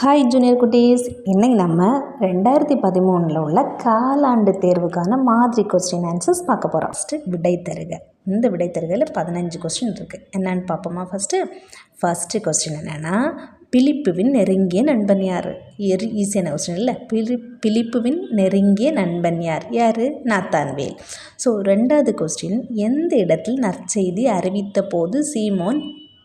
Hi junior குட்டீஸ் இன்றைக்கி நம்ம ரெண்டாயிரத்தி பதிமூணில் உள்ள காலாண்டு தேர்வுக்கான மாதிரி கொஸ்டின் ஆன்சர்ஸ் பார்க்க போகிறோம் ஃபஸ்ட்டு விடை தருக. இந்த விடை தருகையில் பதினஞ்சு கொஸ்டின் இருக்குது என்னன்னு பார்ப்போமா ஃபஸ்ட்டு ஃபஸ்ட்டு கொஸ்டின் என்னென்னா பிலிப்புவின் நெருங்கிய நண்பன் யார்? எரி ஈஸியான கொஸ்டின் இல்லை. பிலி பிலிப்புவின் நெருங்கிய நண்பன் யார்? யார்? நாத்தான்வேல். ஸோ ரெண்டாவது கொஸ்டின் எந்த இடத்தில் நற்செய்தி அறிவித்த போது சீமோன்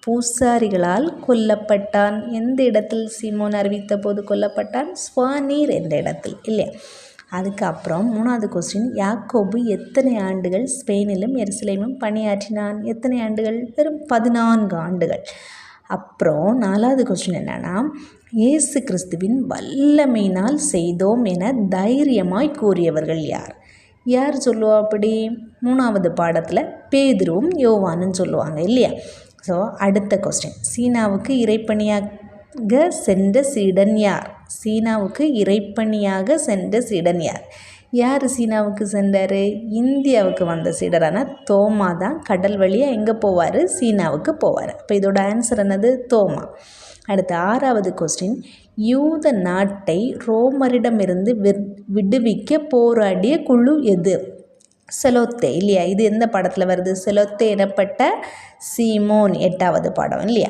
பூசாரிகளால் கொல்லப்பட்டான். எந்த இடத்தில்? சீமோன் அறிவித்த போது கொல்லப்பட்டான். ஸ்வானீர் என்ற இடத்தில் இல்லையா? அதுக்கப்புறம் மூணாவது கொஸ்டின் யாக்கோபு எத்தனை ஆண்டுகள் ஸ்பெயினிலும் எருசலேமும் பணியாற்றினான்? எத்தனை ஆண்டுகள்? வெறும் பதினான்கு ஆண்டுகள். அப்புறம் நாலாவது கொஸ்டின் என்னென்னா இயேசு கிறிஸ்துவின் வல்லமையினால் செய்தோம் என தைரியமாய் கூறியவர்கள் யார்? யார் சொல்லுவா அப்படி? மூணாவது பாடத்தில் பேதுருவும் யோவானுன்னு சொல்லுவாங்க இல்லையா? ஸோ அடுத்த கொஸ்டின் சீனாவுக்கு இறைப்பணியாக சென்ற சீடன் யார்? சீனாவுக்கு இறைப்பணியாக சென்ற சீடன் யார்? யார் சீனாவுக்கு சென்றார்? இந்தியாவுக்கு வந்த சீடரான தோமா தான் கடல் வழியாக எங்கே போவார்? சீனாவுக்கு போவார். அப்போ இதோட ஆன்சர் என்னது? தோமா. அடுத்த ஆறாவது கொஸ்டின் யூத நாட்டை ரோமரிடமிருந்து விடுவிக்க போராடிய குழு எது? செலோத்தே இல்லையா? இது எந்த படத்தில் வருது? செலோத்தே எனப்பட்ட சீமோன் எட்டாவது படம் இல்லையா?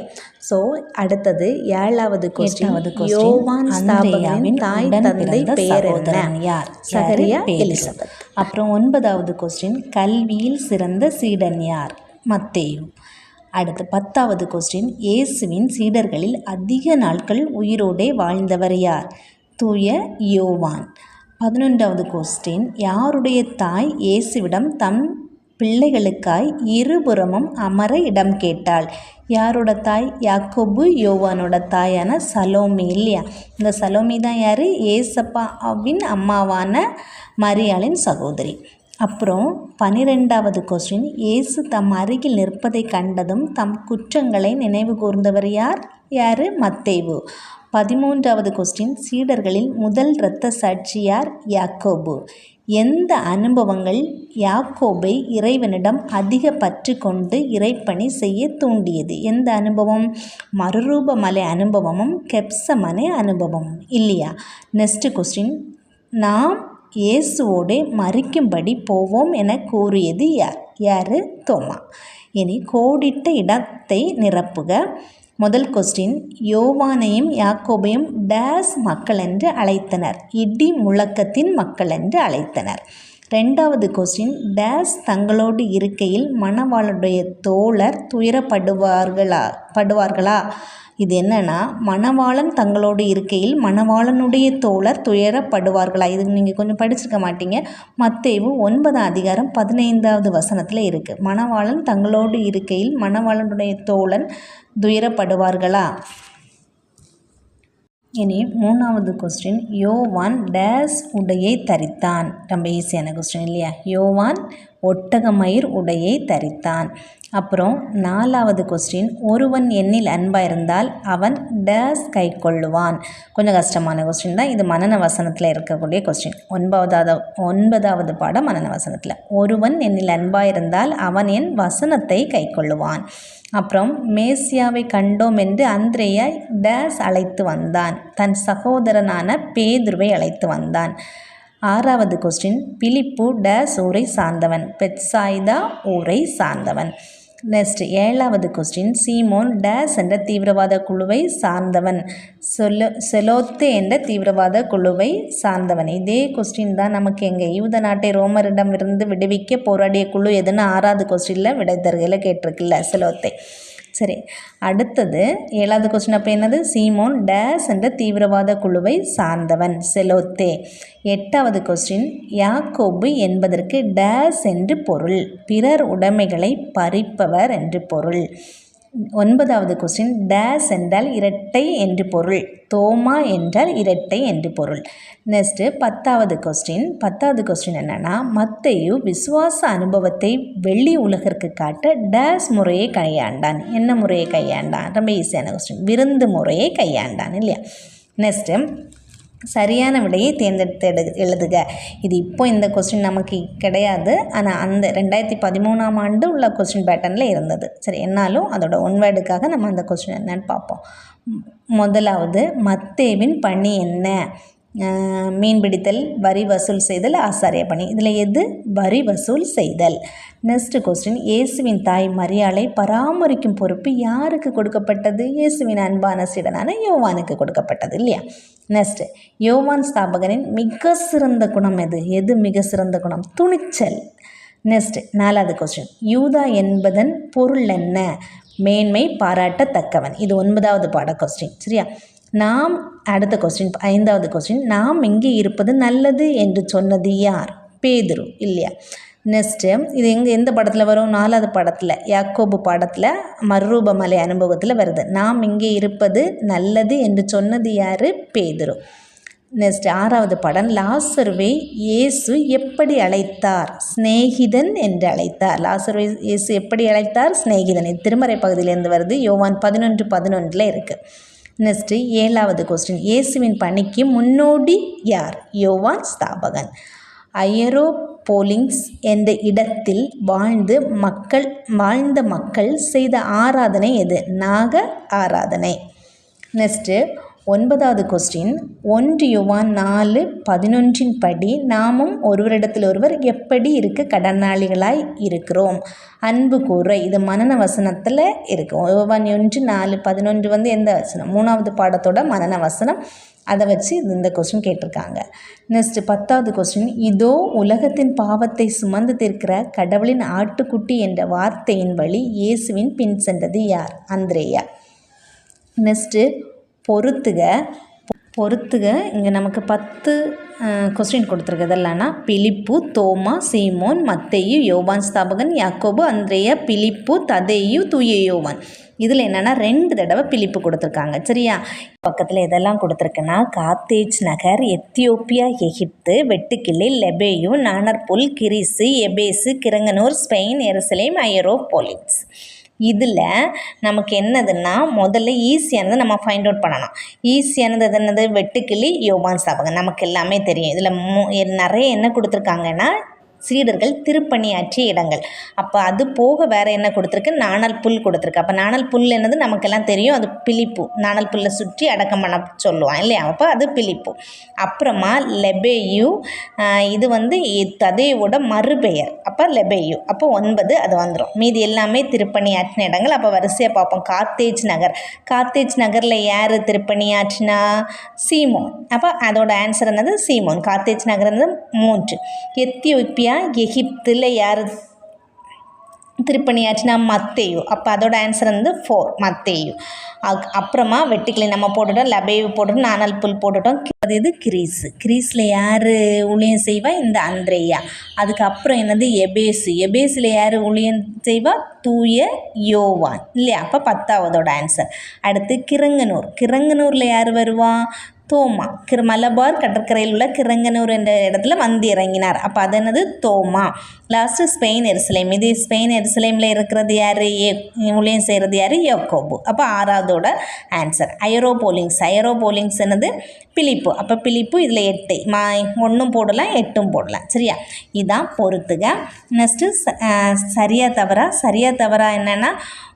ஸோ அடுத்தது ஏழாவது கொஸ்டின் யோவான் ஸ்தாபகரின் தாய் தந்தை பெயர் யார்? சகரியா எலிசபெத். அப்புறம் ஒன்பதாவது கொஸ்டின் கல்வியில் சிறந்த சீடன் யார்? மத்தேயு. அடுத்து பத்தாவது கொஸ்டின் இயேசுவின் சீடர்களில் அதிக நாட்கள் உயிரோடே வாழ்ந்தவர் யார்? தூய யோவான். பதினொன்றாவது கொஸ்டின் யாருடைய தாய் இயேசுவிடம் தம் பிள்ளைகளுக்காய் இருபுறமும் அமர இடம் கேட்டாள்? யாரோட தாய்? யாக்கோபு யோவானோட தாயான சலோமி இல்லையா? இந்த சலோமி தான் யார்? ஏசப்பாவின் அம்மாவான மரியாளின் சகோதரி. அப்புறம் பனிரெண்டாவது கொஸ்டின் இயேசு தம் அருகில் நிற்பதை கண்டதும் தம் குற்றங்களை நினைவு கூர்ந்தவர் யார்? யார்? மத்தேவு பதிமூன்றாவது கொஸ்டின் சீடர்களில் முதல் இரத்த சாட்சியார் யாக்கோபு. எந்த அனுபவங்கள் யாக்கோபை இறைவனிடம் அதிக பற்று கொண்டு இறைப்பணி செய்ய தூண்டியது? எந்த அனுபவம்? மறுரூபமலை அனுபவமும் கெப்சமனை அனுபவமும். இல்லையா? நெக்ஸ்ட் கொஸ்டின் நாம் இயேசுவோடே மறிக்கும்படி போவோம் என கூறியது யார்? யார்? தோமா. இனி கோடிட்ட இடத்தை நிரப்புக. முதல் கொஸ்டின் யோவானையும் யாக்கோபையும் டேஸ் மக்கள் என்று அழைத்தனர். இடி முழக்கத்தின் மக்கள் என்று அழைத்தனர். ரெண்டாவது கொஸ்டின் டேஸ் தங்களோடு இருக்கையில் மணவாளுடைய தோழர் துயரப்படுவார்களா படுவார்களா? இது என்னென்னா மணவாளன் தங்களோடு இருக்கையில் மணவாளனுடைய தோழர் துயரப்படுவார்களா? இது நீங்கள் கொஞ்சம் படிச்சிருக்க மாட்டீங்க. மத்தேவு ஒன்பதாம் அதிகாரம் பதினைந்தாவது வசனத்தில் இருக்குது மணவாளன் தங்களோடு இருக்கையில் மணவாளனுடைய தோழன் துயரப்படுவார்களா? இனி மூணாவது கொஸ்டின் யோவான் டேஸ் உடையை தரித்தான். ரொம்ப ஈஸியான கொஸ்டின் இல்லையா? யோவான் ஒட்டகமயிர் உடையை தரித்தான். அப்புறம் நாலாவது கொஸ்டின் ஒருவன் எண்ணில் அன்பாக இருந்தால் அவன் டேஸ் கை கொள்ளுவான் கொஞ்சம் கஷ்டமான கொஸ்டின் தான். இது மனன வசனத்தில் இருக்கக்கூடிய கொஸ்டின் ஒன்பதாவது ஒன்பதாவது பாடம் மனன வசனத்தில். ஒருவன் என்னில் அன்பாக இருந்தால் அவன் என் வசனத்தை கை கொள்ளுவான் அப்புறம் மேசியாவை கண்டோம் என்று அந்திரேயா டேஸ் அழைத்து வந்தான். தன் சகோதரனான பேதுருவை அழைத்து வந்தான். ஆறாவது கொஸ்டின் பிலிப்பு டேஸ் ஊரை சார்ந்தவன். பெட்சாய்தா ஊரை சார்ந்தவன். நெக்ஸ்ட் ஏழாவது கொஸ்டின் சீமோன் டேஸ் என்ற தீவிரவாத குழுவை சார்ந்தவன். சொலோ செலோத்து என்ற தீவிரவாத குழுவை சார்ந்தவன். இதே கொஸ்டின் தான் நமக்கு எங்கள் யூத நாட்டை ரோமரிடமிருந்து விடுவிக்க போராடிய குழு எதுன்னு ஆறாவது கொஸ்டினில் விடை தருகையில் கேட்டிருக்குல்ல செலோத்தை. சரி அடுத்தது ஏழாவது கொஸ்டின் அப்போ என்னது? சீமோன் டேஸ் என்ற தீவிரவாத குழுவை சார்ந்தவன். செலோத்தே. எட்டாவது கொஸ்டின் யாக்கோபு என்பதற்கு டேஸ் என்று பொருள். பிறர் உடைமைகளை பறிப்பவர் என்று பொருள். ஒன்பதாவது கொஸ்டின் டேஸ் என்றால் இரட்டை என்று பொருள். தோமா என்றால் இரட்டை என்று பொருள். நெக்ஸ்ட்டு பத்தாவது கொஸ்டின் பத்தாவது கொஸ்டின் என்னென்னா மத்தையு விசுவாச அனுபவத்தை வெள்ளி உலகிற்கு காட்ட டேஸ் முறையை கையாண்டான். என்ன முறையை கையாண்டான்? ரொம்ப ஈஸியான கொஸ்டின் விருந்து முறையை கையாண்டான் இல்லையா? நெக்ஸ்ட்டு சரியான விடையை தேர்ந்தெடுத்து எடு எழுதுக. இது இப்போ இந்த கொஸ்டின் நமக்கு கிடையாது. ஆனால் அந்த ரெண்டாயிரத்தி பதிமூணாம் ஆண்டு உள்ள கொஸ்டின் பேட்டர்னில் இருந்தது. சரி என்னாலும் அதோட ஒன் வேர்டுக்காக நம்ம அந்த கொஸ்டின் என்னன்னு பார்ப்போம். முதலாவது மத்தேவின் பணி என்ன? மீன்பிடித்தல் மீன் பிடித்தல் வரி வசூல் செய்தல் ஆசாரிய பணி. இதில் எது? வரி வசூல் செய்தல். நெக்ஸ்ட் கொஸ்டின் இயேசுவின் தாய் மரியாளை பராமரிக்கும் பொறுப்பு யாருக்கு கொடுக்கப்பட்டது? இயேசுவின் அன்பான சீடனான யோவானுக்கு கொடுக்கப்பட்டது இல்லையா? நெக்ஸ்ட் யோவான் ஸ்தாபகனின் மிக சிறந்த குணம் எது? எது மிக சிறந்த குணம்? துணிச்சல். நெக்ஸ்ட் நாலாவது கொஸ்டின் யூதா என்பதன் பொருள் என்ன? மேன்மை பாராட்டத்தக்கவன். இது ஒன்பதாவது பாட கொஸ்டின் சரியா? நாம் அடுத்த கொஸ்டின் ஐந்தாவது கொஸ்டின் நாம் இங்கே இருப்பது நல்லது என்று சொன்னது யார்? பேதுரு இல்லையா? நெக்ஸ்ட்டு இது எங்கே எந்த படத்தில் வரும்? நாலாவது படத்தில் யாக்கோபு பாடத்தில் மறுரூபமலை அனுபவத்தில் வருது. நாம் இங்கே இருப்பது நல்லது என்று சொன்னது யார்? பேதுரு. நெக்ஸ்ட் ஆறாவது படம் லாசருவை இயேசு எப்படி அழைத்தார்? சிநேகிதன் என்று அழைத்தார். லாசருவை இயேசு எப்படி அழைத்தார்? சிநேகிதன் இது திருமறை பகுதியிலேருந்து வருது. யோவான் பதினொன்று பதினொன்றில் இருக்குது நெக்ஸ்ட்டு ஏழாவது கொஸ்டின் இயேசுவின் பணிக்கு முன்னோடி யார்? யோவான் ஸ்தாபகன். அயரோ போலிங்ஸ் என்ற இடத்தில் வாழ்ந்து மக்கள் வாழ்ந்த மக்கள் செய்த ஆராதனை எது? நாக ஆராதனை. நெக்ஸ்ட்டு ஒன்பதாவது கொஸ்டின் ஒன்று யுவான் நாலு பதினொன்றின் படி நாமும் ஒருவரிடத்தில் ஒருவர் எப்படி இருக்க கடனாளிகளாய் இருக்கிறோம்? அன்பு கூற இது மனன வசனத்தில் இருக்கும். யுவான் ஒன்று நாலு பதினொன்று வந்து எந்த வசனம்? மூணாவது பாடத்தோட மனன வசனம். அதை வச்சு இந்த கொஸ்டின் கேட்டிருக்காங்க. நெக்ஸ்ட் பத்தாவது கொஸ்டின் இதோ உலகத்தின் பாவத்தை சுமந்து தீர்க்கிற கடவுளின் ஆட்டுக்குட்டி என்ற வார்த்தையின் வழி இயேசுவின் பின் சென்றது யார்? அந்திரேயா. நெக்ஸ்ட்டு பொறுத்துக. பொறுத்துக. இங்கே நமக்கு பத்து கொஸ்டின் கொடுத்துருக்கு இதெல்லாம்னா பிலிப்பு தோமா சீமோன் மத்தேயு யோவான் ஸ்தாபகன் யாக்கோபு அந்திரேயா பிலிப்பு ததேயு தூய யோவான். இதில் என்னென்னா ரெண்டு தடவை பிலிப்பு கொடுத்துருக்காங்க. சரியா? பக்கத்தில் எதெல்லாம் கொடுத்துருக்குன்னா காத்தேஜ் நகர் எத்தியோப்பியா எகிப்து வெட்டுக்கிளி லெபேயு நானர்புல் கிரிசு எபேசு கிரங்கனூர் ஸ்பெயின் எருசலேம் ஐயரோ போலின்ஸ் இதில் நமக்கு என்னதுன்னா முதல்ல ஈஸியானது நம்ம ஃபைண்ட் அவுட் பண்ணணும். ஈஸியானது எது என்னது? வெட்டுக்கிளி யோபான் சாபகம். நமக்கு எல்லாமே தெரியும். இதில் மு நிறைய என்ன கொடுத்துருக்காங்கன்னா சீடர்கள் திருப்பணியாற்றிய இடங்கள். அப்போ அது போக வேறு என்ன கொடுத்துருக்கு? நாணல் புல் கொடுத்துருக்கு. அப்போ நாணல் புல் என்னது? நமக்கெல்லாம் தெரியும். அது பிலிப்பு. நாணல் புல்லை சுற்றி அடக்கம் பண்ண சொல்லுவான் இல்லையா? அப்போ அது பிலிப்பு. அப்புறமா லெபேயு இது வந்து ததையோட மறுபெயர். அப்போ லெபேயு. அப்போ ஒன்பது அது வந்துடும் மீதி எல்லாமே திருப்பணியாற்றின இடங்கள். அப்போ வரிசையாக பார்ப்போம். காத்தேஜ் நகர். காத்தேஜ் நகரில் யார் திருப்பணியாற்றினா? சீமோன். அப்போ அதோட ஆன்சர் என்னது? சீமோன். காத்தேஜ் நகர் என்னது? மூன்று. எத்தியோப்பியா எகிப்தில் யார் திருப்பணியாச்சுன்னா மத்தேயு. அப்போ அதோட ஆன்சர் வந்து ஃபோர் மத்தேயு. அக் அப்புறமா வெட்டுக்கிளி நம்ம போட்டுட்டோம் லபேவு போட்டுட்டோம் நானல் புல் போட்டுட்டோம். அது இது கிரீஸ். கிரீஸில் யார் ஊழியம் செய்வா? இந்த அந்திரேயா. அதுக்கப்புறம் என்னது? எபேசு. எபேஸில் யார் ஊழியம் செய்வா? தூய யோவான். இல்லையா? அப்போ பத்தாவதோட ஆன்சர் அடுத்து கிரங்கனூர். கிரங்கனூரில் யார் வருவா? தோமா. கிரு மலபார் கடற்கரையில் உள்ள கிரங்கனூர் என்ற இடத்துல வந்து இறங்கினார். அப்போ அது என்னது? தோமா. லாஸ்ட்டு ஸ்பெயின் எருசலேம் இது ஸ்பெயின் எருசலேமில் இருக்கிறது யார்? ஏ ஊழியம் செய்கிறது யார்? யோகோபு அப்போ ஆறாவதோட ஆன்சர் அயரோ போலிங்ஸ் அயரோ போலிங்ஸ் என்னது? பிலிப்பு. அப்போ பிலிப்பு இதில் எட்டு. மா ஒன்றும் போடலாம் எட்டும் போடலாம் சரியா? இதான் பொறுத்துக. நெக்ஸ்ட்டு சரியா தவறா? சரியா தவறா என்னென்னா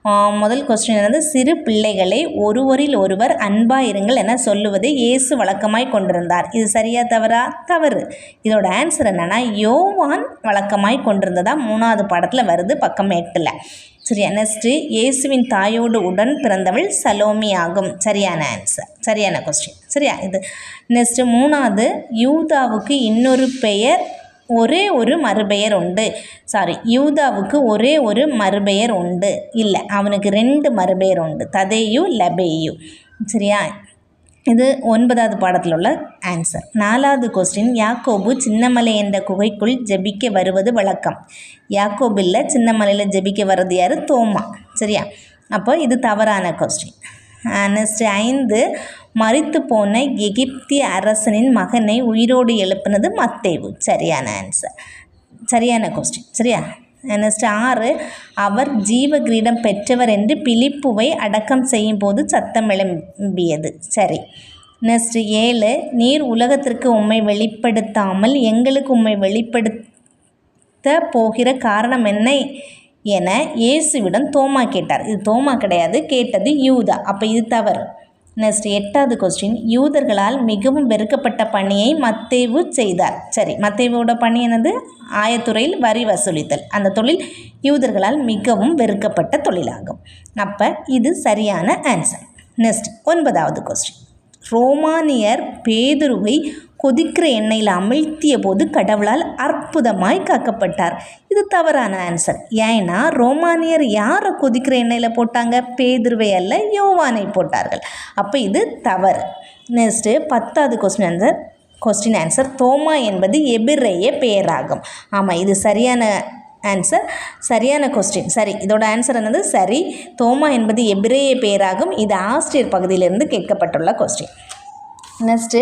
முதல் கொஸ்டின் என்னது சிறு பிள்ளைகளை ஒருவரில் ஒருவர் அன்பாக இருங்கள் என சொல்லுவது இயேசு வழக்கமாய் கொண்டிருந்தார். இது சரியா தவறா? தவறு. இதோட ஆன்சர் என்னென்னா யோவான் வழக்கமாய் கொண்டிருந்ததா? மூணாவது பாடத்தில் வருது பக்கம் எட்டில். சரியா? நெக்ஸ்ட்டு இயேசுவின் தாயோடு உடன் பிறந்தவள் சலோமி ஆகும். சரியான ஆன்சர் சரியான கொஸ்டின் சரியா? இது. நெக்ஸ்ட்டு மூணாவது யூதாவுக்கு இன்னொரு பெயர் ஒரே ஒரு மறுபெயர் உண்டு. சாரி யூதாவுக்கு ஒரே ஒரு மறுபெயர் உண்டு. இல்லை அவனுக்கு ரெண்டு மறுபெயர் உண்டு. ததேயு லபேயு. சரியா? இது ஒன்பதாவது பாடத்தில் உள்ள ஆன்சர் நாலாவது கொஸ்டின் யாக்கோபு சின்னமலை என்ற குகைக்குள் ஜெபிக்க வருவது வழக்கம். யாக்கோபில்ல சின்னமலையில் ஜெபிக்க வர்றது யார்? தோமா. சரியா? அப்போ இது தவறான கொஸ்டின் நெக்ஸ்ட் ஐந்து மரித்து போன எகிப்திய அரசனின் மகனை உயிரோடு எழுப்பினது மத்தேவு சரியான ஆன்சர் சரியான கொஸ்டின் சரியா? நெக்ஸ்ட் ஆறு அவர் ஜீவ கிரீடம் பெற்றவர் என்று பிலிப்புவை அடக்கம் செய்யும் போது சத்தம் எழும்பியது. சரி. நெக்ஸ்ட் ஏழு. நீர் உலகத்திற்கு உம்மை வெளிப்படுத்தாமல் எங்களுக்கு உண்மை வெளிப்படுத்த போகிற காரணம் என்ன? என இயேசுவிடம் தோமா கேட்டார். இது தோமா கிடையாது கேட்டது யூதா. அப்போ இது தவறு. நெக்ஸ்ட் எட்டாவது கொஸ்டின் யூதர்களால் மிகவும் வெறுக்கப்பட்ட பணியை மத்தேவு செய்தார். சரி மத்தேவோட பணி என்னது? ஆயத்துறையில் வரி வசூலித்தல். அந்த தொழில் யூதர்களால் மிகவும் வெறுக்கப்பட்ட தொழிலாகும். அப்போ இது சரியான ஆன்சர் நெக்ஸ்ட் ஒன்பதாவது கொஸ்டின் ரோமானியர் பேதுருவை கொதிக்கிற எண்ணெயில் அமிழ்த்திய போது கடவுளால் அற்புதமாய் காக்கப்பட்டார். இது தவறான ஆன்சர் ஏன்னா ரோமானியர் யாரை கொதிக்கிற எண்ணெயில் போட்டாங்க? பேதுருவை அல்ல யோவானை போட்டார்கள். அப்போ இது தவறு. நெக்ஸ்ட்டு பத்தாவது கொஸ்டின் ஆன்சர் கொஸ்டின் ஆன்சர் தோமா என்பது எபிரைய பெயராகும். ஆமாம் இது சரியான ஆன்சர் சரியான கொஸ்டின் சரி இதோட ஆன்சர் என்னது? சரி தோமா என்பது எபிரேய பெயராகும். இது ஆஸ்திரியர் பகுதியிலிருந்து கேட்கப்பட்டுள்ள கொஸ்டின் நெக்ஸ்ட்டு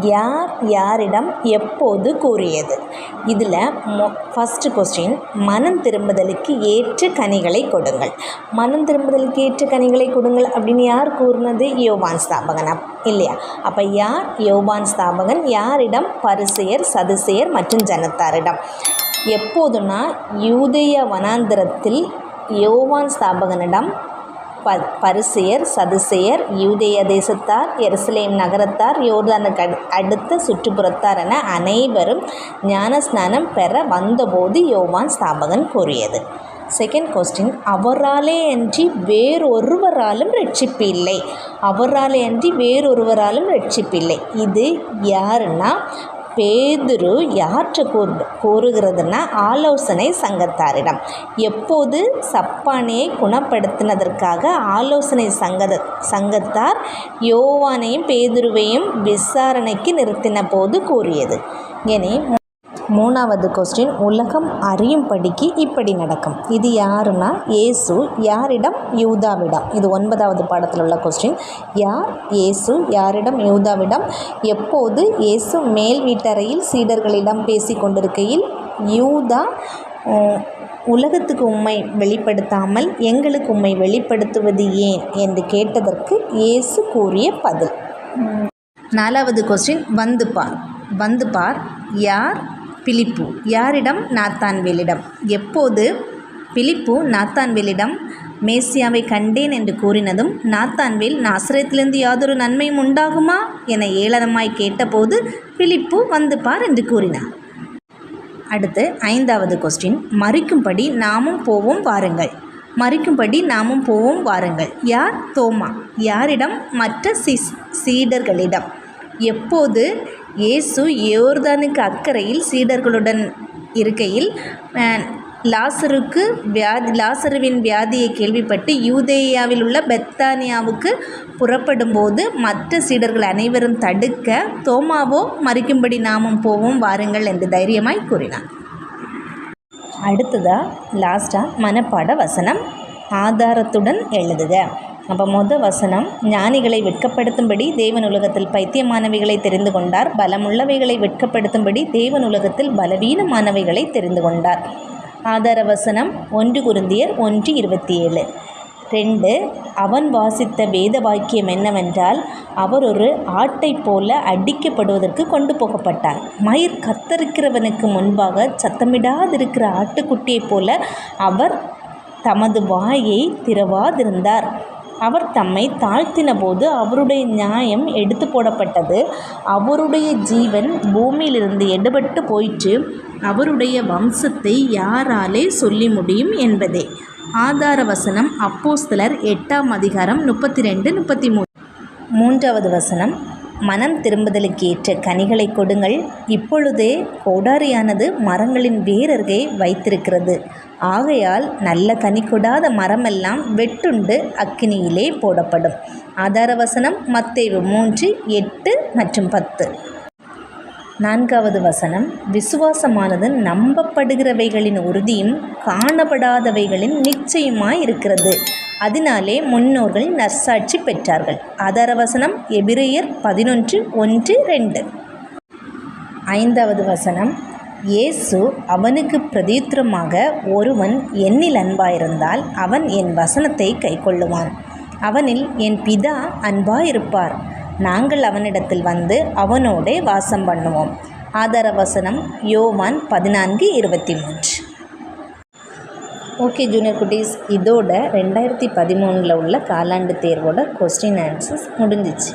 யார் யாரிடம் எப்போது கூறியது? இதில் மொ ஃபஸ்ட்டு கொஸ்டின் மனம் திரும்புதலுக்கு ஏற்ற கனிகளை கொடுங்கள். மனம் திரும்புதலுக்கு ஏற்ற கனிகளை கொடுங்கள் அப்படின்னு யார் கூறினது? யோவான் ஸ்தாபகன்? அப் இல்லையா? அப்போ யார்? யோவான் ஸ்தாபகன் யாரிடம்? பரிசெயர் சதுசெயர் மற்றும் ஜனத்தாரிடம். எப்போதுனா யூதய வனாந்திரத்தில் யோவான் ஸ்தாபகனிடம் ப பரிசியர் சதுசெயர் யூதேய தேசத்தார் எருசலேம் நகரத்தார் யோர்தானுக்கு அடுத்த சுற்றுப்புறத்தார் என அனைவரும் ஞானஸ்நானம் பெற வந்தபோது யோவான் ஸ்தாபகன் கூறியது. செகண்ட் கொஸ்டின் அவராலே அன்றி வேறொருவராலும் ரட்சிப்பில்லை அவராலே அன்றி வேறொருவராலும் ரட்சிப்பில்லை இது யாருன்னா பேதுரு யாற்று கூறு கோருகிறதுனா ஆலோசனை சங்கத்தாரிடம். எப்போது சப்பானியை குணப்படுத்தினதற்காக ஆலோசனை சங்கத சங்கத்தார் யோவானையும் பேதுருவையும் விசாரணைக்கு நிறுத்தின போது கூறியது. இனி மூணாவது கொஸ்டின் உலகம் அறியும்படிக்கு இப்படி நடக்கும். இது யாருன்னா? ஏசு. யாரிடம்? யூதாவிடம். இது ஒன்பதாவது பாடத்தில் உள்ள கொஸ்டின் யார்? ஏசு. யாரிடம்? யூதாவிடம். எப்போது இயேசு மேல் வீட்டறையில் சீடர்களிடம் பேசி கொண்டிருக்கையில் யூதா உலகத்துக்கு உண்மை வெளிப்படுத்தாமல் எங்களுக்கு உண்மை வெளிப்படுத்துவது ஏன்? என்று கேட்டதற்கு இயேசு கூறிய பதில். நாலாவது கொஸ்டின் வந்து பார். வந்து பார். யார்? பிலிப்பு. யாரிடம்? நாத்தான்வேலிடம். எப்போது? பிலிப்பு நாத்தான்வேலிடம் மேசியாவை கண்டேன் என்று கூறினதும் நாத்தான்வேல் நாசரேத்திலிருந்து யாதொரு நன்மையும் உண்டாகுமா? என ஏளனமாய் கேட்டபோது பிலிப்பு வந்து பார் என்று கூறினார். அடுத்து ஐந்தாவது கொஸ்டின் மறிக்கும்படி நாமும் போவோம் வாருங்கள். மறிக்கும்படி நாமும் போவோம் வாருங்கள். யார்? தோமா. யாரிடம்? மற்ற சீஸ் சீடர்களிடம். எப்போது? இயேசு யோர்தானுக்கு அக்கறையில் சீடர்களுடன் இருக்கையில் லாசருக்கு வியாதி லாசருவின் வியாதியை கேள்விப்பட்டு யூதேயாவில் உள்ள பெத்தானியாவுக்கு புறப்படும்போது மற்ற சீடர்கள் அனைவரும் தடுக்க தோமாவோ மறிக்கும்படி நாமும் போவோம் வாருங்கள் என்று தைரியமாய் கூறினார். அடுத்ததாக லாஸ்ட்டாக மனப்பாட வசனம் ஆதாரத்துடன் எழுதுக. அப்போ மொத வசனம். ஞானிகளை வெட்கப்படுத்தும்படி தேவன் உலகத்தில் பைத்தியமானவைகளை தெரிந்து கொண்டார். பலமுள்ளவைகளை வெட்கப்படுத்தும்படி தேவன் உலகத்தில் பலவீனமானவைகளை தெரிந்து கொண்டார். ஆதார வசனம் ஒன்று குருந்தியர் ஒன்று இருபத்தி ஏழு ரெண்டு அவன் வாசித்த வேத வாக்கியம் என்னவென்றால் அவர் ஒரு ஆட்டைப் போல அடிக்கப்படுவதற்கு கொண்டு போகப்பட்டார் மயிர் கத்தரிக்கிறவனுக்கு முன்பாக சத்தமிடாதிருக்கிற ஆட்டுக்குட்டியைப் போல அவர் தமது வாயை திறவாதிருந்தார். அவர் தம்மை தாழ்த்தின போது அவருடைய நியாயம் எடுத்து போடப்பட்டது. அவருடைய ஜீவன் பூமியிலிருந்து எடுபட்டு போயிற்று. அவருடைய வம்சத்தை யாராலே சொல்லி முடியும் என்பதே. ஆதார வசனம் அப்போஸ்தலர் எட்டாம் அதிகாரம் முப்பத்தி ரெண்டு முப்பத்தி மூணு மூன்றாவது வசனம் மனம் திரும்புதலுக்கு ஏற்ற கனிகளை கொடுங்கள். இப்பொழுதே கோடாரியானது மரங்களின் வேரருகே வைத்திருக்கிறது. ஆகையால் நல்ல கனி கொடாத மரமெல்லாம் வெட்டுண்டு அக்கினியிலே போடப்படும். ஆதார வசனம் மத்தேவு மூன்று எட்டு மற்றும் பத்து. நான்காவது வசனம். விசுவாசமானது நம்பப்படுகிறவைகளின் உறுதியும் காணப்படாதவைகளின் நிச்சயமாய் இருக்கிறது அதனாலே முன்னோர்கள் நற்சாட்சி பெற்றார்கள். அதரவசனம் எபிரேயர் பதினொன்று ஒன்று ரெண்டு. ஐந்தாவது வசனம். இயேசு அவனுக்கு பிரதித்திரமாக ஒருவன் என்னில் அன்பாயிருந்தால் அவன் என் வசனத்தை கைக்கொள்ளுவான். அவனில் என் பிதா அன்பாயிருப்பார். நாங்கள் அவனிடத்தில் வந்து அவனோடே வாசம் பண்ணுவோம். ஆதார வசனம் யோவான் பதினான்கு இருபத்தி மூன்று. ஓகே ஜூனியர் குட்டீஸ் இதோட ரெண்டாயிரத்தி பதிமூணில் உள்ள காலாண்டு தேர்வோட கொஸ்டின் ஆன்சர்ஸ் முடிஞ்சிச்சு.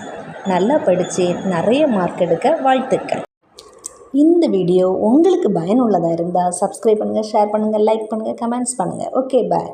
நல்லா படித்து நிறைய மார்க் எடுக்க வாழ்த்துக்கள். இந்த வீடியோ உங்களுக்கு பயனுள்ளதாக இருந்தால் சப்ஸ்கிரைப் பண்ணுங்கள் ஷேர் பண்ணுங்கள் லைக் பண்ணுங்கள் கமெண்ட்ஸ் பண்ணுங்கள் ஓகே பாய்